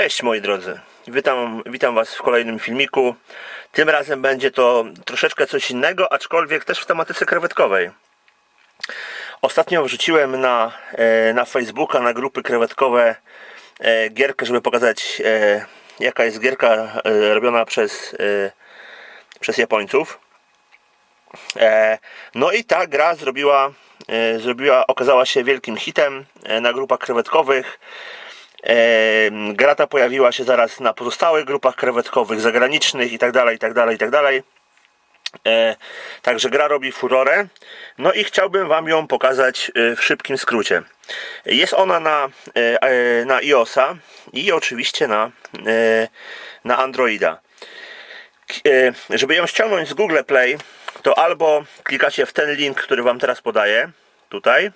Cześć moi drodzy, witam, witam Was w kolejnym filmiku. Tym razem będzie to troszeczkę coś innego, aczkolwiek też w tematyce krewetkowej. Ostatnio wrzuciłem na, e, na Facebooka, na grupy krewetkowe e, gierkę, żeby pokazać e, jaka jest gierka robiona przez, przez Japońców. No i ta gra zrobiła, zrobiła, okazała się wielkim hitem na grupach krewetkowych. E, Gra ta pojawiła się zaraz na pozostałych grupach krewetkowych, zagranicznych itd., itd., itd. Także gra robi furorę. No i chciałbym Wam ją pokazać e, w szybkim skrócie. Jest ona na, e, e, na iOSa i oczywiście na, na Androida. Żeby ją ściągnąć z Google Play, to albo klikacie w ten link, który Wam teraz podaję, tutaj,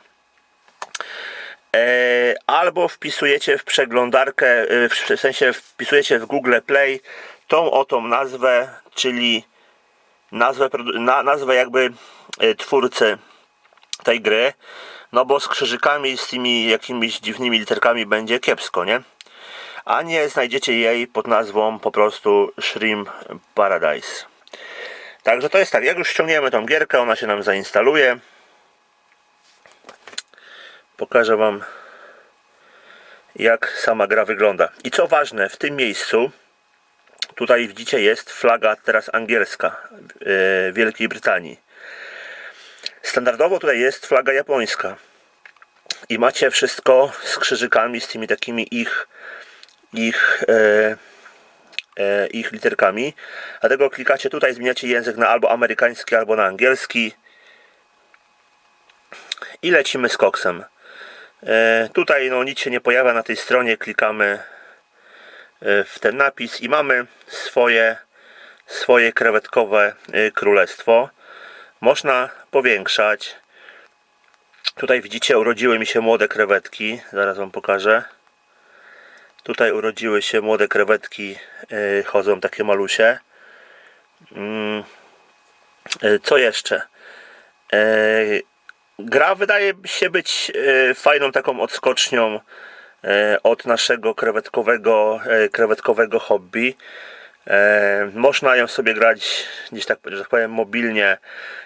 albo wpisujecie w przeglądarkę, e, w sensie wpisujecie w Google Play tą oto nazwę, czyli nazwę, nazwę jakby e, twórcy tej gry, no bo z krzyżykami, z tymi jakimiś dziwnymi literkami będzie kiepsko, nie? A nie znajdziecie jej pod nazwą po prostu Shrimp Paradise. Także to jest tak, jak już ściągniemy tą gierkę, ona się nam zainstaluje. Pokażę Wam jak sama gra wygląda. I co ważne, w tym miejscu tutaj widzicie jest flaga teraz angielska e, Wielkiej Brytanii. Standardowo tutaj jest flaga japońska. I macie wszystko z krzyżykami, z tymi takimi ich ich e, e, ich literkami. Dlatego klikacie tutaj, zmieniacie język na albo amerykański, albo na angielski. I lecimy z koksem. E, Tutaj no, nic się nie pojawia na tej stronie, klikamy e, w ten napis i mamy swoje, swoje krewetkowe e, królestwo. Można powiększać. Tutaj widzicie, urodziły mi się młode krewetki. Zaraz Wam pokażę. Tutaj urodziły się młode krewetki, chodzą takie malusie. Mm, Co jeszcze? Gra wydaje się być e, fajną taką odskocznią e, od naszego krewetkowego, e, krewetkowego hobby. Można ją sobie grać gdzieś tak, że tak powiem mobilnie,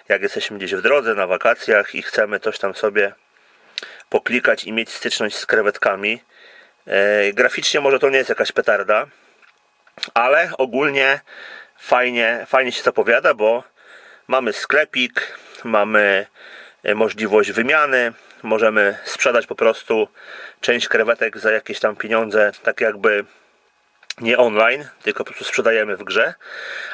jak jesteśmy gdzieś w drodze, na wakacjach i chcemy coś tam sobie poklikać i mieć styczność z krewetkami. Graficznie może to nie jest jakaś petarda, ale ogólnie fajnie, fajnie się zapowiada, bo mamy sklepik, mamy możliwość wymiany, możemy sprzedać po prostu część krewetek za jakieś tam pieniądze, tak jakby nie online, tylko po prostu sprzedajemy w grze,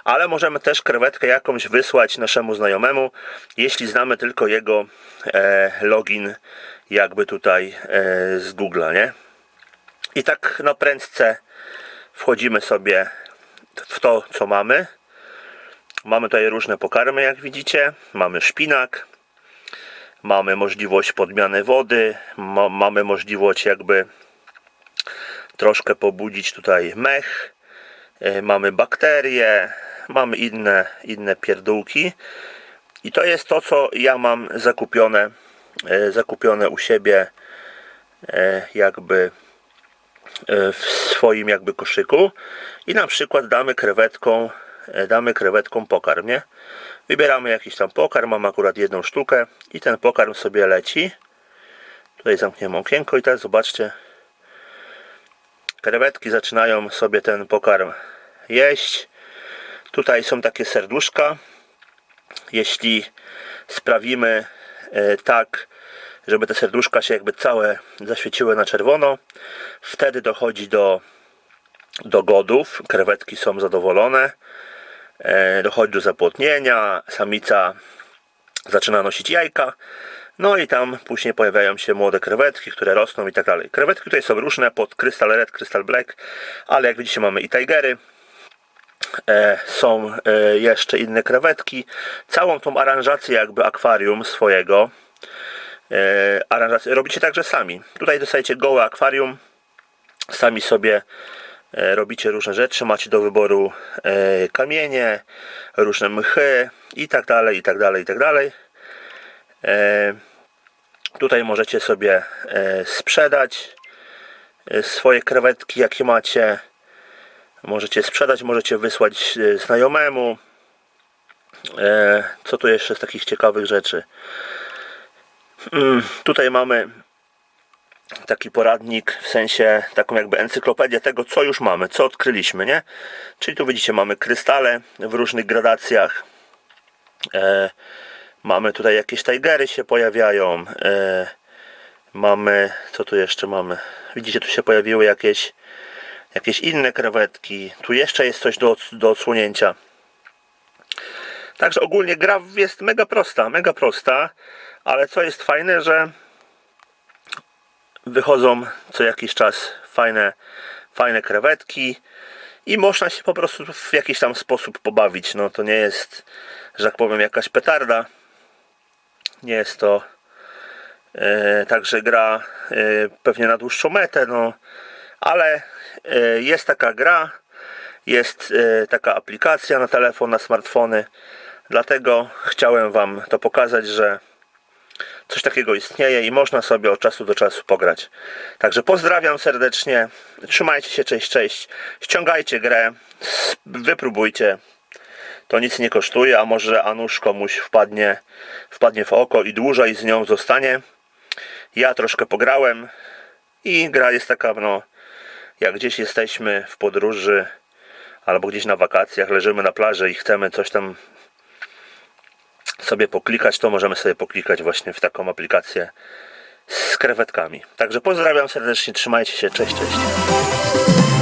ale możemy też krewetkę jakąś wysłać naszemu znajomemu, jeśli znamy tylko jego e, login jakby tutaj e, z Google'a, nie? I tak na prędce wchodzimy sobie w to, co mamy. Mamy tutaj różne pokarmy, jak widzicie. Mamy szpinak, mamy możliwość podmiany wody, ma, mamy możliwość jakby troszkę pobudzić tutaj mech, e, mamy bakterie, mamy inne, inne pierdółki. I to jest to, co ja mam zakupione, e, zakupione u siebie e, jakby w swoim jakby koszyku i na przykład damy krewetką damy krewetką pokarm, nie? Wybieramy jakiś tam pokarm, mam akurat jedną sztukę i ten pokarm sobie leci. Tutaj zamkniemy okienko i teraz zobaczcie krewetki zaczynają sobie ten pokarm jeść. Tutaj są takie serduszka. Jeśli sprawimy e, tak, żeby te serduszka się jakby całe zaświeciły na czerwono, wtedy dochodzi do, do godów. Krewetki są zadowolone. E, dochodzi do zapłodnienia. Samica zaczyna nosić jajka. No i tam później pojawiają się młode krewetki, które rosną i tak dalej. Krewetki tutaj są różne pod Crystal Red, Crystal Black, ale jak widzicie mamy i tigery, e, są e, jeszcze inne krewetki. Całą tą aranżację jakby akwarium swojego aranżację robicie także sami. Tutaj dostajecie gołe akwarium, sami sobie robicie różne rzeczy, macie do wyboru e, kamienie, różne mchy i tak dalej, i tak dalej, i tak dalej. E, Tutaj możecie sobie e, sprzedać e, swoje krewetki, jakie macie. Możecie sprzedać, możecie wysłać e, znajomemu. E, Co tu jeszcze z takich ciekawych rzeczy? Mm, Tutaj mamy taki poradnik, w sensie taką jakby encyklopedię tego, co już mamy, co odkryliśmy, nie? Czyli tu widzicie, mamy krystale w różnych gradacjach. E, mamy tutaj jakieś tigery się pojawiają. E, mamy, co tu jeszcze mamy? Widzicie, tu się pojawiły jakieś, jakieś inne krewetki. Tu jeszcze jest coś do, do odsłonięcia. Także ogólnie gra jest mega prosta, mega prosta, ale co jest fajne, że wychodzą co jakiś czas fajne, fajne krewetki i można się po prostu w jakiś tam sposób pobawić. No to nie jest, że tak powiem, jakaś petarda. Nie jest to e, także gra e, pewnie na dłuższą metę, no ale e, jest taka gra, jest e, taka aplikacja na telefon, na smartfony. Dlatego chciałem Wam to pokazać, że coś takiego istnieje i można sobie od czasu do czasu pograć. Także pozdrawiam serdecznie, trzymajcie się, cześć, cześć, ściągajcie grę, wypróbujcie, to nic nie kosztuje, a może Anusz komuś wpadnie, wpadnie w oko i dłużej z nią zostanie. Ja troszkę pograłem i gra jest taka, no, jak gdzieś jesteśmy w podróży albo gdzieś na wakacjach, leżymy na plaży i chcemy coś tam sobie poklikać, to możemy sobie poklikać właśnie w taką aplikację z krewetkami. Także pozdrawiam serdecznie, trzymajcie się, cześć, cześć.